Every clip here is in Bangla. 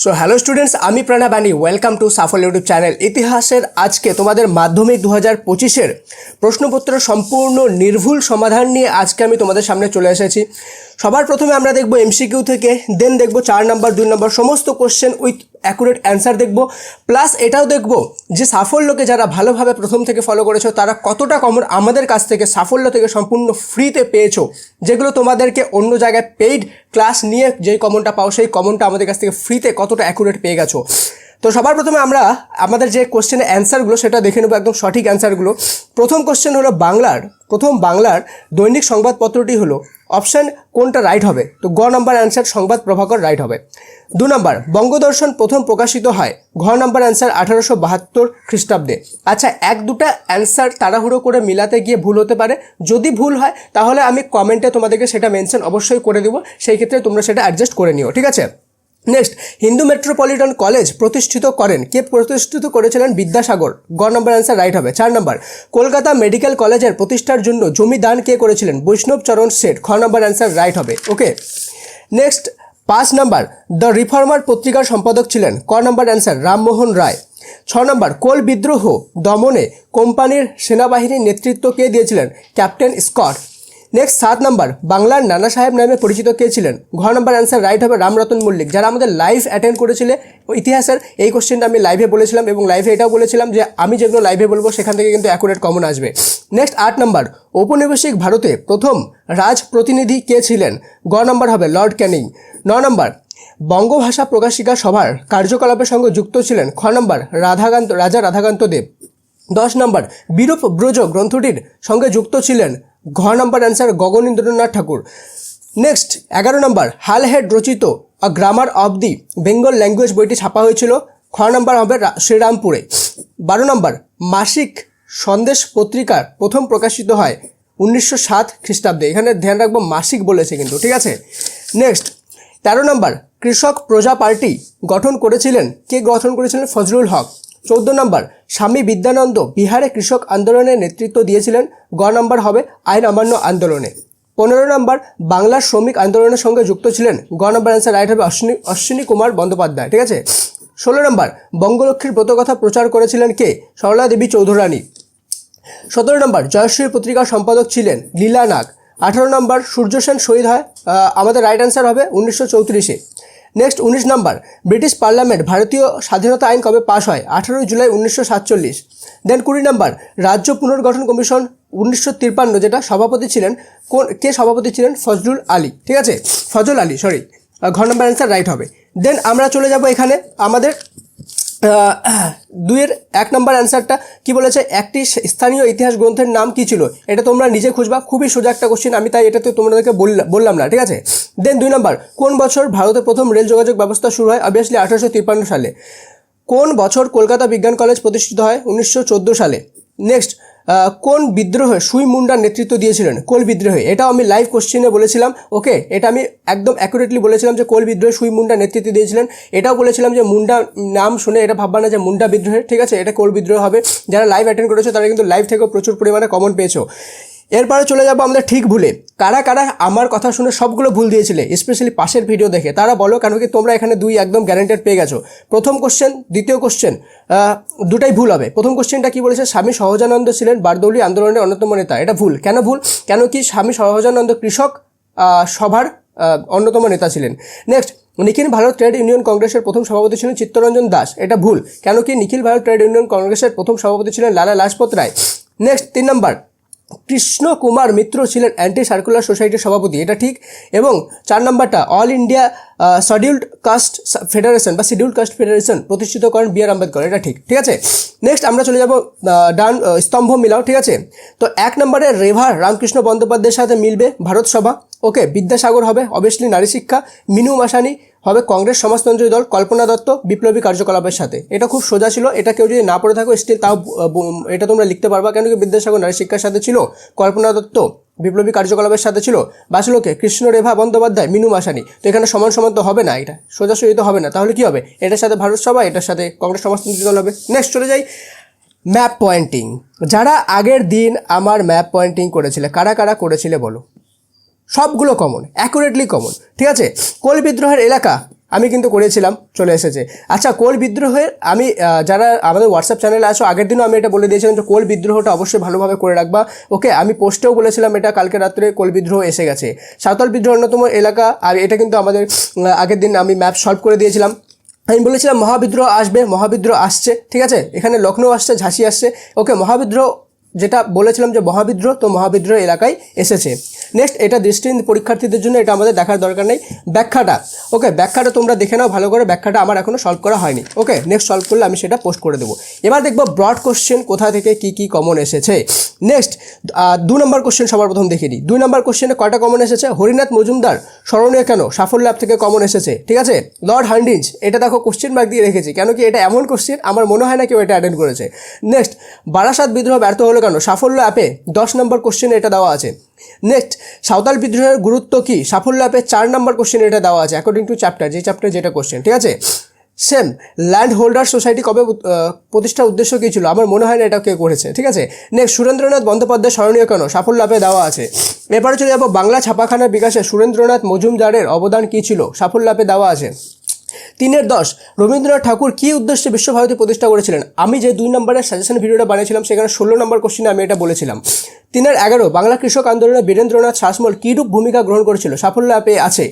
সো হ্যালো স্টুডেন্টস আমি প্রণাবানি welcome to Shuffle YouTube channel ইতিহাসের আজকে তোমাদের মাধ্যমিক দু হাজার পঁচিশের প্রশ্নপত্র সম্পূর্ণ নির্ভুল সমাধান নিয়ে আজকে আমি তোমাদের সামনে চলে এসেছি। সবার প্রথমে আমরা দেখব এমসিকিউ থেকে দেন দেখব চার নম্বর দুই নম্বর সমস্ত কোশ্চেন উইথ অ্যাকুরেট অ্যান্সার দেখব প্লাস এটাও দেখব যে সাফল্যকে যারা ভালোভাবে প্রথম থেকে ফলো করেছ, তারা কতটা কমন আমাদের কাছ থেকে সাফল্য থেকে সম্পূর্ণ ফ্রিতে পেয়েছ, যেগুলো তোমাদেরকে অন্য জায়গায় পেইড ক্লাস নিয়ে যেই কমনটা পাও, সেই কমনটা আমাদের কাছ থেকে ফ্রিতে কতটা অ্যাকুরেট পেয়ে গেছো। তো সবার প্রথমে আমরা আমাদের যে কোশ্চেনের অ্যান্সারগুলো সেটা দেখে নেব একদম সঠিক অ্যান্সারগুলো প্রথম কোশ্চেন হলো বাংলার, প্রথম বাংলার দৈনিক সংবাদপত্রটি হলো অপশান কোনটা রাইট হবে? তো গ নম্বর অ্যান্সার সংবাদ প্রভাকর রাইট হবে। দু নম্বর বঙ্গদর্শন প্রথম প্রকাশিত হয় ঘ নম্বর অ্যান্সার আঠারোশো বাহাত্তর খ্রিস্টাব্দে। আচ্ছা এক দুটা অ্যান্সার তাড়াহুড়ো করে মিলাতে গিয়ে ভুল হতে পারে। যদি ভুল হয়, তাহলে আমি কমেন্টে তোমাদেরকে সেটা মেনশন অবশ্যই করে দেবো। সেই ক্ষেত্রে তোমরা সেটা অ্যাডজাস্ট করে নিও, ঠিক আছে? নেক্সট হিন্দু মেট্রোপলিটন কলেজ প্রতিষ্ঠিত করেন। কে প্রতিষ্ঠিত করেছিলেন? বিদ্যাসাগর। গ নম্বর অ্যান্সার রাইট হবে। চার নম্বর, কলকাতা মেডিকেল কলেজের প্রতিষ্ঠার জন্য জমি দান কে করেছিলেন? বৈষ্ণব চরণ শেঠ। খ নম্বর অ্যান্সার রাইট হবে। ওকে নেক্সট পাঁচ নম্বর দ্য রিফর্মার পত্রিকার সম্পাদক ছিলেন। ক নম্বর অ্যান্সার রামমোহন রায়। ছ নম্বর, কোল বিদ্রোহ দমনে কোম্পানির সেনাবাহিনীর নেতৃত্ব কে দিয়েছিলেন? Captain Scott. নেক্সট সাত নম্বর, বাংলার নানা সাহেব নামে পরিচিত কে ছিলেন? ঘ নম্বর অ্যান্সার রাইট হবে রামরতন মল্লিক, যারা আমাদের লাইভ অ্যাটেন্ড করেছিলে ইতিহাসের। এই কোশ্চেনটা আমি লাইভে বলেছিলাম এবং লাইভে এটাও বলেছিলাম যে আমি যেগুলো লাইভে বলব, সেখান থেকে কিন্তু অ্যাকুরেট কমন আসবে। নেক্সট আট নম্বর, ঔপনিবেশিক ভারতে প্রথম রাজ প্রতিনিধি কে ছিলেন? গ নম্বর হবে লর্ড ক্যানিং ন নম্বর, বঙ্গভাষা প্রকাশিকা সভার কার্যকলাপের সঙ্গে যুক্ত ছিলেন খ নম্বর রাধাকান্ত, রাজা রাধাকান্ত দেব। দশ নম্বর, বিরূপ ব্রজ গ্রন্থটির সঙ্গে যুক্ত ছিলেন ঘ নম্বর অ্যান্সার গগনেন্দ্রনাথ ঠাকুর। নেক্সট এগারো নম্বর, হালহেড রচিত a grammar of the Bengal language বইটি ছাপা হয়েছিল খ নম্বর হবে শ্রীরামপুরে। বারো নম্বর, মাসিক সন্দেশ পত্রিকার প্রথম প্রকাশিত হয় উনিশশো সাত খ্রিস্টাব্দে। এখানে ধ্যান রাখব, মাসিক বলেছে কিন্তু, ঠিক আছে? নেক্সট তেরো নম্বর, কৃষক প্রজা পার্টি গঠন করেছিলেন। কে গঠন করেছিলেন? ফজলুল হক। চৌদ্দ নম্বর, স্বামী বিদ্যানন্দ বিহারে কৃষক আন্দোলনের নেতৃত্ব দিয়েছিলেন, গ নম্বর হবে আইন অমান্য আন্দোলনে। পনেরো নম্বর বাংলার শ্রমিক আন্দোলনের সঙ্গে যুক্ত ছিলেন, গ নম্বর অ্যান্সার রাইট হবে অশ্বিনী অশ্বিনী কুমার বন্দ্যোপাধ্যায়, ঠিক আছে? ষোলো নম্বর বঙ্গলক্ষ্মীর ব্রতকথা প্রচার করেছিলেন কে? সরলা দেবী চৌধুরানী। সতেরো নম্বর, জয়শ্রী পত্রিকার সম্পাদক ছিলেন লীলা নাগ। আঠারো নম্বর সূর্যসেন শহীদ হয় আমাদের রাইট অ্যান্সার হবে উনিশশো চৌত্রিশে। নেক্সট উনিশ নম্বর। ব্রিটিশ পার্লামেন্ট ভারতীয় স্বাধীনতা আইন কবে পাশ হয়? আঠারোই জুলাই উনিশশো সাতচল্লিশ। দেন কুড়ি নম্বর, রাজ্য পুনর্গঠন কমিশন উনিশশো তিপ্পান্ন যেটা সভাপতি ছিলেন কোন, কে সভাপতি ছিলেন? ফজলুল আলী। ঠিক আছে? ফজল আলী সরি ঘর নম্বর অ্যান্সার রাইট হবে। দেন আমরা চলে যাব এখানে আমাদের দুইয়ের এক নম্বর অ্যান্সারটা কি বলেছে? একটি স্থানীয় ইতিহাস গ্রন্থের নাম কি ছিল? এটা তোমরা নিজে খুঁজবা, খুবই সোজা একটা কোশ্চিন আমি তাই এটাতে তোমাদেরকে বললাম না, ঠিক আছে? দেন দুই নম্বর, কোন বছর ভারতে প্রথম রেল যোগাযোগ ব্যবস্থা শুরু হয়? অবভিয়াসলি আঠারোশো তিপ্পান্ন সালে। কোন বছর কলকাতা বিজ্ঞান কলেজ প্রতিষ্ঠিত হয়? উনিশশো চোদ্দ সালে। নেক্সট কোন বিদ্রোহে সুই মুন্ডার নেতৃত্ব দিয়েছিলেন? কোল বিদ্রোহে। এটাও আমি লাইভ কোশ্চেনে বলেছিলাম ওকে এটা আমি একদম অ্যাকুরেটলি বলেছিলাম যে কোল বিদ্রোহে সুই মুন্ডা নেতৃত্ব দিয়েছিলেন। এটাও বলেছিলাম যে মুন্ডা, নাম শুনে এটা ভাববা না যে মুন্ডা বিদ্রোহে। ঠিক আছে, এটা কোল বিদ্রোহ হবে। যারা লাইভ অ্যাটেন্ড করেছ, তারা কিন্তু লাইভ থেকেও প্রচুর পরিমাণে কমন পেয়েছ। এরপরে চলে যাব আমরা ঠিক ভুলে। কারা কারা আমার কথা শুনে সবগুলো ভুল দিয়েছিলে স্পেশালি পাশের ভিডিও দেখে, তারা বলো কেন কি তোমরা এখানে দুই একদম গ্যারান্টেড পেয়ে গেছো। প্রথম কোশ্চেন দ্বিতীয় কোশ্চেন দুটাই ভুল হবে। প্রথম কোশ্চেনটা কি বলেছে? স্বামী সহজানন্দ ছিলেন বারদৌলি আন্দোলনের অন্যতম নেতা। এটা ভুল। কেন ভুল? কেন কি স্বামী সহজানন্দ কৃষক সভার অন্যতম নেতা ছিলেন। Next Nikhil Bharat trade union কংগ্রেসের প্রথম সভাপতি ছিলেন চিত্তরঞ্জন দাস। এটা ভুল। কেন কি নিখিল ভারত ট্রেড ইউনিয়ন কংগ্রেসের প্রথম সভাপতি ছিলেন লালা লাজপত রায়। নেক্সট তিন নম্বর কৃষ্ণ কুমার মিত্র ছিলেন অ্যান্টি সার্কুলার সোসাইটির সভাপতি, এটা ঠিক। এবং চার নম্বরটা all India scheduled caste federation বা শিডিউল্ড কাস্ট ফেডারেশন প্রতিষ্ঠিত করেন বি আর আম্বেদকর, এটা ঠিক ঠিক আছে? নেক্সট আমরা চলে যাব ডান স্তম্ভ মিলাও, ঠিক আছে? তো এক নম্বরে রেভার রামকৃষ্ণ বন্দ্যোপাধ্যায়ের সাথে মিলবে ভারত সভা। ওকে বিদ্যাসাগর হবে অবভিয়াসলি নারী শিক্ষা, মিনু মাসানি হবে কংগ্রেস সমাজতন্ত্রী দল কল্পনা দত্ত বিপ্লবী কার্যকলাপের সাথে। এটা খুব সোজা ছিল, এটা কেউ যদি না পড়ে থাকো স্টিল তাও এটা তোমরা লিখতে পারবা, কেন কি বিদ্যাসাগর নারী শিক্ষার সাথে ছিল, কল্পনা দত্ত বিপ্লবী কার্যকলাপের সাথে ছিল, বাসলোকে কৃষ্ণ রেভা বন্দ্যোপাধ্যায়, মিনু মাসানি। তো এখানে সমান সমান তো হবে না এটা সোজাসুজি তো হবে না, তাহলে কি হবে? এটার সাথে ভারত সভা, এটার সাথে কংগ্রেস সমাজতন্ত্রী দল হবে। নেক্সট চলে যাই ম্যাপ পয়েন্টিং যারা আগের দিন আমার ম্যাপ পয়েন্টিং করেছিলে, কারা কারা করেছিলে বলো? সবগুলো কমন অ্যাকুরেটলি কমন ঠিক আছে? কোল বিদ্রোহের এলাকা আমি কিন্তু করেছিলাম, চলে এসেছে। আচ্ছা কোল বিদ্রোহের আমি যারা আমাদের হোয়াটসঅ্যাপ চ্যানেলে আছো, আগের দিনও আমি এটা বলে দিয়েছিলাম যে কোল বিদ্রোহটা অবশ্যই ভালোভাবে করে রাখবা। ওকে, আমি পোস্টেও বলেছিলাম এটা, কালকে রাত্রে কোল বিদ্রোহ এসে গেছে। সাঁওতাল বিদ্রোহ অন্যতম এলাকা, আর এটা কিন্তু আমাদের আগের দিন আমি ম্যাপ সলভ করে দিয়েছিলাম। আমি বলেছিলাম, মহাবিদ্রোহ আসবে, মহাবিদ্রোহ আসছে, ঠিক আছে? এখানে লখনৌ আসছে, ঝাঁসি আসছে। ওকে, মহাবিদ্রোহ, যেটা বলেছিলাম যে মহাবিদ্রোহ, তো মহাবিদ্রোহ এলাকায় এসেছে। নেক্সট এটা দৃষ্টিহীন পরীক্ষার্থীদের জন্য এটা আমাদের দেখার দরকার নেই। ব্যাখ্যাটা। ওকে ব্যাখ্যাটা তোমরা দেখে নাও, ভালো করে ব্যাখ্যাটা আমার এখনও সলভ করা হয়নি। ওকে নেক্সট সলভ করলে আমি সেটা পোস্ট করে দেবো। এবার দেখব ব্রড কোশ্চেন কোথা থেকে কি কি কমন এসেছে। নেক্সট দু নম্বর কোশ্চেন সবার প্রথম দেখে নিই। দুই নম্বর কোশ্চেনে কয়টা কমন এসেছে? হরিনাথ মজুমদার, স্মরণীয় কেন? সাফল্য অ্যাপ থেকে কমন এসেছে। ঠিক আছে? লর্ড হান্ডিঞ্জ এটা দেখো কোশ্চেন মার্ক দিয়ে রেখেছি। কেন কি এটা এমন কোশ্চেন আমার মনে হয় না কেউ এটা অ্যাটেন্ড করেছে। নেক্সট বারাসাত বিদ্রোহ ব্যর্থ হলো কেন? সাফল্য অ্যাপে দশ নম্বর কোশ্চেন এটা দেওয়া আছে। নেক্সট সাঁওতাল বিদ্রোহের গুরুত্ব কি? সাফল্য অ্যাপে চার নম্বর কোশ্চেন এটা দেওয়া আছে অ্যাকর্ডিং টু চ্যাপ্টার যে চ্যাপ্টার যেটা কোশ্চেন ঠিক আছে? সেম ল্যান্ড হোল্ডার সোসাইটি কবে প্রতিষ্ঠার উদ্দেশ্য কী ছিল? আমার মনে হয় না এটা কে করেছে, ঠিক আছে? নেক্সট সুরেন্দ্রনাথ বন্দ্যোপাধ্যায় স্মরণীয় কেন? সাফল্য লাভে দেওয়া আছে। এবারে চলে যাব বাংলা ছাপাখানার বিকাশে সুরেন্দ্রনাথ মজুমদারের অবদান কী ছিল? সাফল্য লাভে দেওয়া আছে। তিনের দশ। রবীন্দ্রনাথ ঠাকুর কী উদ্দেশ্যে বিশ্বভারতী প্রতিষ্ঠা করেছিলেন? আমি যে দুই নম্বরের সাজেশন ভিডিওটা বানিয়েছিলাম, সেখানে ষোলো নম্বর কোশ্চিনে আমি এটা বলেছিলাম। তিনের এগারো, বাংলা কৃষক আন্দোলনে বীরেন্দ্রনাথ শাসমল কীরূপ ভূমিকা গ্রহণ করেছিল? সাফল্য অ্যাপে আছে।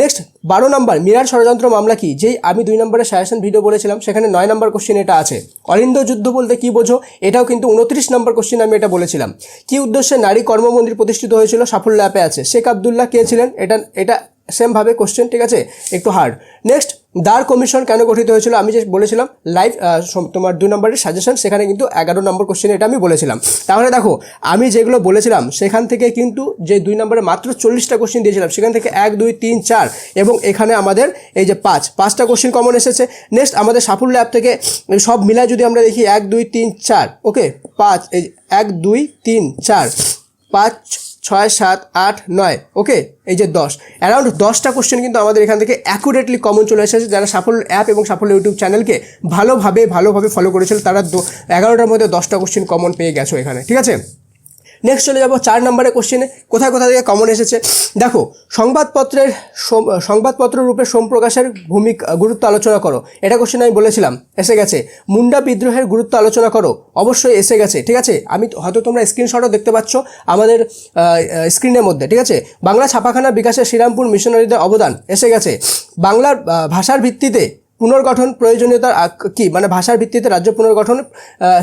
নেক্সট বারো নম্বর, মিরার ষড়যন্ত্র মামলা কি? যেই আমি দুই নম্বরের সাজেশন ভিডিও বলেছিলাম, সেখানে নয় নম্বর কোশ্চিন এটা আছে। অলিন্দ যুদ্ধ বলতে কি বোঝো? এটাও কিন্তু উনত্রিশ নম্বর কোশ্চিন আমি এটা বলেছিলাম। কি উদ্দেশ্যে নারী কর্মমন্দির প্রতিষ্ঠিত হয়েছিল? সাফল্য অ্যাপে আছে। শেখ আবদুল্লাহ কে ছিলেন? এটা এটা সেমভাবে কোশ্চেন ঠিক আছে? একটু হার্ড নেক্সট দার কমিশন কেন গঠিত হয়েছিল? আমি যে বলেছিলাম লাইভ তোমার দুই নম্বরের সাজেশন সেখানে কিন্তু এগারো নম্বর কোশ্চেন এটা আমি বলেছিলাম। তাহলে দেখো, আমি যেগুলো বলেছিলাম, সেখান থেকে কিন্তু যে দুই নম্বরে মাত্র চল্লিশটা কোশ্চেন দিয়েছিলাম, সেখান থেকে এক, দুই, তিন, চার এবং এখানে আমাদের এই যে পাঁচ, পাঁচটা কোশ্চেন কমন এসেছে। নেক্সট আমাদের সাফল্য অ্যাপ থেকে সব মিলায় যদি আমরা দেখি, এক, দুই, তিন, চার ওকে পাঁচ, এই এক, দুই, তিন, চার, পাঁচ ছয়, সাত, আট, নয়। ওকে এই যে দশ। অ্যারাউন্ড দশটা কোশ্চেন কিন্তু আমাদের এখান থেকে অ্যাকুরেটলি কমন চলে এসেছে। যারা সাফল্য অ্যাপ এবং সাফল্য ইউটিউব চ্যানেলকে ভালোভাবে ভালোভাবে ফলো করেছিল, তারা এগারোটার মধ্যে দশটা কোশ্চেন কমন পেয়ে গেছো এখানে। ঠিক আছে? নেক্সট চলে যাব চার নম্বরের কোশ্চেনে কোথায় কোথা থেকে কমন এসেছে? দেখো, সংবাদপত্রের সংবাদপত্র রূপে সোমপ্রকাশের ভূমিকা গুরুত্ব আলোচনা করো। এটা কোশ্চেন আমি বলেছিলাম, এসে গেছে। মুন্ডা বিদ্রোহের গুরুত্ব আলোচনা করো। অবশ্যই এসে গেছে, ঠিক আছে? আমি হয়তো তোমরা স্ক্রিনশটও দেখতে পাচ্ছ আমাদের স্ক্রিনের মধ্যে, ঠিক আছে? বাংলা ছাপাখানা বিকাশে শ্রীরামপুর মিশনারিদের অবদান, এসে গেছে। বাংলার ভাষার ভিত্তিতে পুনর্গঠন প্রয়োজনীয়তার আক- কি? মানে ভাষার ভিত্তিতে রাজ্য পুনর্গঠন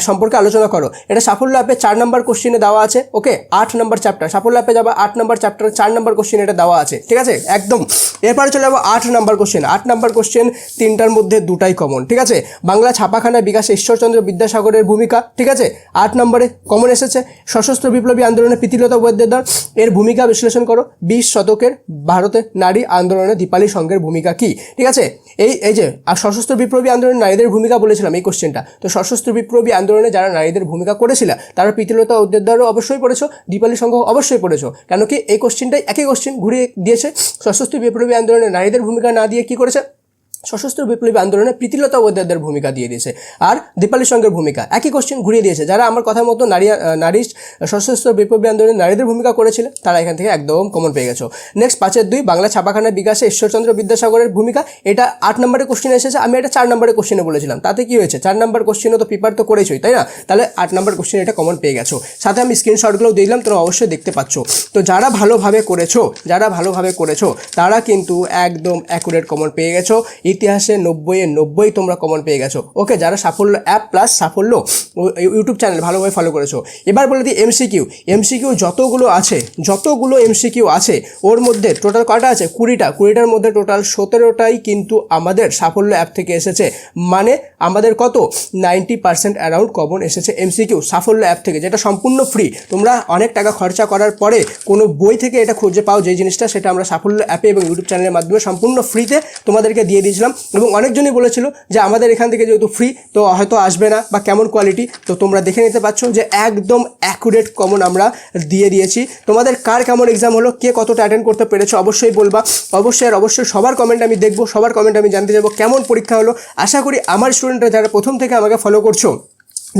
সম্পর্কে আলোচনা করো। এটা সাফল্য অ্যাপে চার নম্বর কোশ্চিনে দেওয়া আছে ওকে আট নম্বর চ্যাপ্টার সাফল্য অ্যাপে যাব, আট নম্বর চ্যাপ্টার চার নম্বর কোশ্চিন এটা দেওয়া আছে, ঠিক আছে? একদম। এরপরে চলে যাব আট নম্বর কোশ্চেন আট নম্বর কোশ্চেন তিনটার মধ্যে দুটাই কমন ঠিক আছে? বাংলা ছাপাখানা বিকাশে ঈশ্বরচন্দ্র বিদ্যাসাগরের ভূমিকা, ঠিক আছে? আট নম্বরে কমন এসেছে। সশস্ত্র বিপ্লবী আন্দোলনে প্রীতিলতা উপাধ্যায় এর ভূমিকা বিশ্লেষণ করো। বিশ শতকের ভারতের নারী আন্দোলনে দীপালি সংঘের ভূমিকা কি? ঠিক আছে? এই এই যে আর সশস্ত্র বিপ্লবী আন্দোলনে নারীদের ভূমিকা বলেছিলাম এই কোশ্চেনটা তো সশস্ত্র বিপ্লবী আন্দোলনে যারা নারীদের ভূমিকা করেছিল, তারা প্রীতিলতা উদ্যোদ্দারও অবশ্যই পড়েছো, দীপালি সংঘ অবশ্যই পড়েছো। কেন কি এই কোশ্চেনটাই একই কোশ্চেন ঘুরিয়ে দিয়েছে। সশস্ত্র বিপ্লবী আন্দোলনে নারীদের ভূমিকা না দিয়ে কি করেছে? সশস্ত্র বিপ্লবী আন্দোলনে প্রীতিলতা ওয়াদ্দেদার ভূমিকা দিয়ে দিয়েছে। আর দীপালি সঙ্গের ভূমিকা, একই কোশ্চেন ঘুরিয়ে দিয়েছে। যারা আমার কথা মতো নারী নারী সশস্ত্র বিপ্লবী আন্দোলনে নারীদের ভূমিকা করেছিল, তারা এখান থেকে একদম কমন পেয়ে গেছো। নেক্সট পাঁচের দুই, বাংলা ছাপাখানার বিকাশে ঈশ্বরচন্দ্র বিদ্যাসাগরের ভূমিকা। এটা আট নম্বরে কোশ্চেন এসেছে, আমি এটা চার নম্বরে কোশ্চেনে বলেছিলাম। তাতে কি হয়েছে? চার নম্বর কোশ্চেনও তো পেপার তো করেছোই, তাই না? তাহলে আট নম্বর কোশ্চেন এটা কমন পেয়ে গেছো। সাথে আমি স্ক্রিনশটগুলো দিলাম, তোমরা অবশ্যই দেখতে পাচ্ছ। তো যারা ভালোভাবে করেছ, যারা ভালোভাবে করেছ, তারা কিন্তু একদম অ্যাকুরেট কমন পেয়ে গেছো। ইতিহাসে নব্বইয়ে নব্বই তোমরা কমন পেয়ে গেছো। ওকে যারা Safalya app plus Safalya YouTube channel ভালোভাবে ফলো করেছ, এবার বলে দিই এমসিকিউ এমসিকিউ যতগুলো আছে, যতগুলো এমসিকিউ আছে, ওর মধ্যে টোটাল কটা আছে? কুড়িটা। কুড়িটার মধ্যে টোটাল সতেরোটাই কিন্তু আমাদের সাফল্য অ্যাপ থেকে এসেছে। মানে আমাদের কত? নাইনটি পার্সেন্ট অ্যারাউন্ড কমন এসেছে এমসিকিউ সাফল্য অ্যাপ থেকে, যেটা সম্পূর্ণ ফ্রি তোমরা অনেক টাকা খরচা করার পরে কোনো বই থেকে এটা খুঁজে পাও যে জিনিসটা সেটা আমরা সাফল্য অ্যাপে এবং ইউটিউব চ্যানেলের মাধ্যমে সম্পূর্ণ ফ্রিতে তোমাদেরকে দিয়ে দিয়েছিলাম। এবং অনেকজনই বলেছিল যে আমাদের এখান থেকে যেহেতু ফ্রি তো হয়তো আসবে না বা কেমন কোয়ালিটি তো তোমরা দেখে নিতে পারছ যে একদম অ্যাকুরেট কমন আমরা দিয়ে দিয়েছি। তোমাদের কার কেমন এক্সাম হলো, কে কতটা অ্যাটেন্ড করতে পেরেছ অবশ্যই বলবা। অবশ্যই আর অবশ্যই সবার কমেন্ট আমি দেখব, সবার কমেন্ট আমি জানতে যাব, কেমন পরীক্ষা হলো। আশা করি আমার স্টুডেন্টরা যারা প্রথম থেকে আমাকে ফলো করছ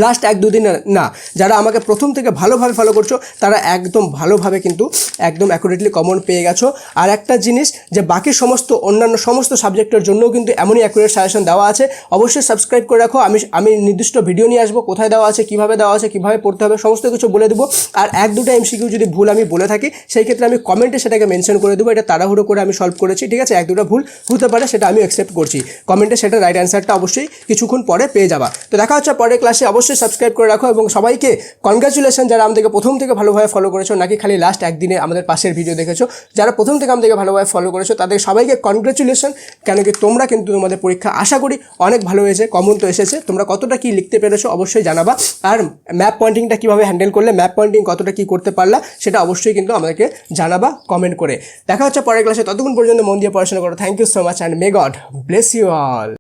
লাস্ট এক দুদিন, না, যারা আমাকে প্রথম থেকে ভালোভাবে ফলো করছ, তারা একদম ভালোভাবে কিন্তু একদম অ্যাকুরেটলি কমন পেয়ে গেছো। আর একটা জিনিস, যে বাকি সমস্ত অন্যান্য সমস্ত সাবজেক্টের জন্যও কিন্তু এমনই অ্যাকুরেট সাজেশন দেওয়া আছে। অবশ্যই সাবস্ক্রাইব করে রাখো। আমি আমি নির্দিষ্ট ভিডিও নিয়ে আসব, কোথায় দেওয়া আছে, কীভাবে দেওয়া আছে, কীভাবে পড়তে হবে, সমস্ত কিছু বলে দেবো। আর এক দুটো এমসিকিউ যদি ভুল আমি বলে থাকি, সেই ক্ষেত্রে আমি কমেন্টে সেটাকে মেনশন করে দেবো। এটা তাড়াহুড়ো করে আমি সলভ করেছি, ঠিক আছে? এক দুটো ভুল হতে পারে, সেটা আমি অ্যাকসেপ্ট করছি। কমেন্টে সেটা রাইট অ্যান্সারটা অবশ্যই কিছুক্ষণ পরে পেয়ে যাবা। তো দেখা হচ্ছে পরের ক্লাসে অবশ্যই সাবস্ক্রাইব করে রাখো এবং সবাইকে কনগ্রাচুলেশন যারা আমাদেরকে প্রথম থেকে ভালোভাবে ফলো করেছ, নাকি খালি লাস্ট একদিনে আমাদের পাশের ভিডিও দেখেছ, যারা প্রথম থেকে আমাদেরকে ভালোভাবে ফলো করেছ, তাদের সবাইকে কনগ্রাচুলেশন কেন কি তোমরা কিন্তু তোমাদের পরীক্ষা আশা করি অনেক ভালো হয়েছে কমন তো এসেছে, তোমরা কতটা কি লিখতে পেরেছ অবশ্যই জানাবা, আর ম্যাপ পয়েন্টিংটা কীভাবে হ্যান্ডেল করলে ম্যাপ পয়েন্টিং কতটা কি করতে পারলা, সেটা অবশ্যই কিন্তু আমাদেরকে জানাবা কমেন্ট করে। দেখা হচ্ছে পরের ক্লাসে ততক্ষণ পর্যন্ত মন দিয়ে পড়াশোনা করো thank you so much and may God bless you all